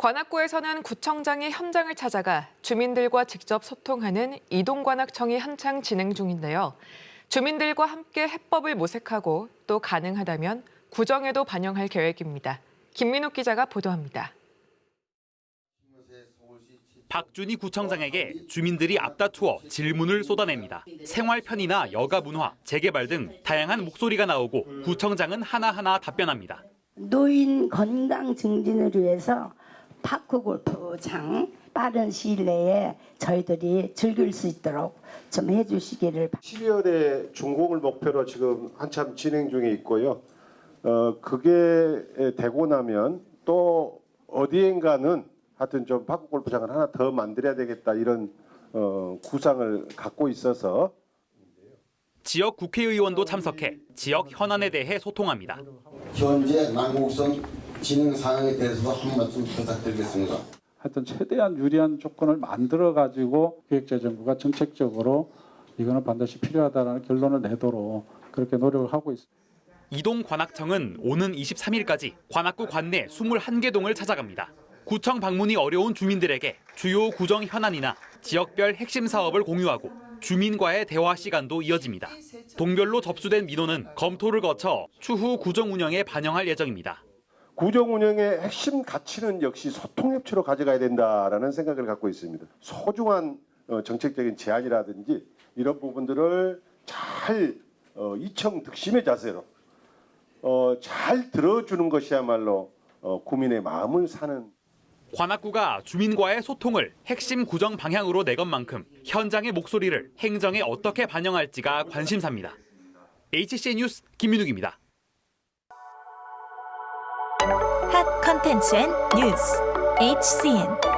관악구에서는 구청장이 현장을 찾아가 주민들과 직접 소통하는 이동관악청이 한창 진행 중인데요. 주민들과 함께 해법을 모색하고 또 가능하다면 구정에도 반영할 계획입니다. 김민욱 기자가 보도합니다. 박준희 구청장에게 주민들이 앞다투어 질문을 쏟아냅니다. 생활 편의나 여가 문화, 재개발 등 다양한 목소리가 나오고 구청장은 하나하나 답변합니다. 노인 건강 증진을 위해서 파크 골프장 빠른 시일 내에 저희들이 즐길 수 있도록 좀 해주시기를 12월에 준공을 목표로 지금 한참 진행 중에 있고요. 어, 그게 되고 나면 또 어디엔가는 하여튼 좀 파크 골프장을 하나 더 만들어야 되겠다 이런 어, 구상을 갖고 있어서 지역 국회의원도 참석해 지역 현안에 대해 소통합니다. 현재 난곡선 진행 상황에 대해서도 한 말씀 부탁드리겠습니다. 하여튼 최대한 유리한 조건을 만들어 가지고 기획재정부가 정책적으로 이거는 반드시 필요하다는 결론을 내도록 그렇게 노력을 하고 있습니다. 이동 관악청은 오는 23일까지 관악구 관내 21개 동을 찾아갑니다. 구청 방문이 어려운 주민들에게 주요 구정 현안이나 지역별 핵심 사업을 공유하고 주민과의 대화 시간도 이어집니다. 동별로 접수된 민원은 검토를 거쳐 추후 구정 운영에 반영할 예정입니다. 구정 운영의 핵심 가치는 역시 소통 협치로 가져가야 된다라는 생각을 갖고 있습니다. 소중한 어, 정책적인 제안이라든지 이런 부분들을 잘 어, 이청 득심의 자세로 어, 잘 들어주는 것이야말로 어, 국민의 마음을 사는 관악구가 주민과의 소통을 핵심 구정 방향으로 내건 만큼 현장의 목소리를 행정에 어떻게 반영할지가 관심사입니다. HCN 뉴스 김민욱입니다. 핫 컨텐츠 앤 뉴스 HCN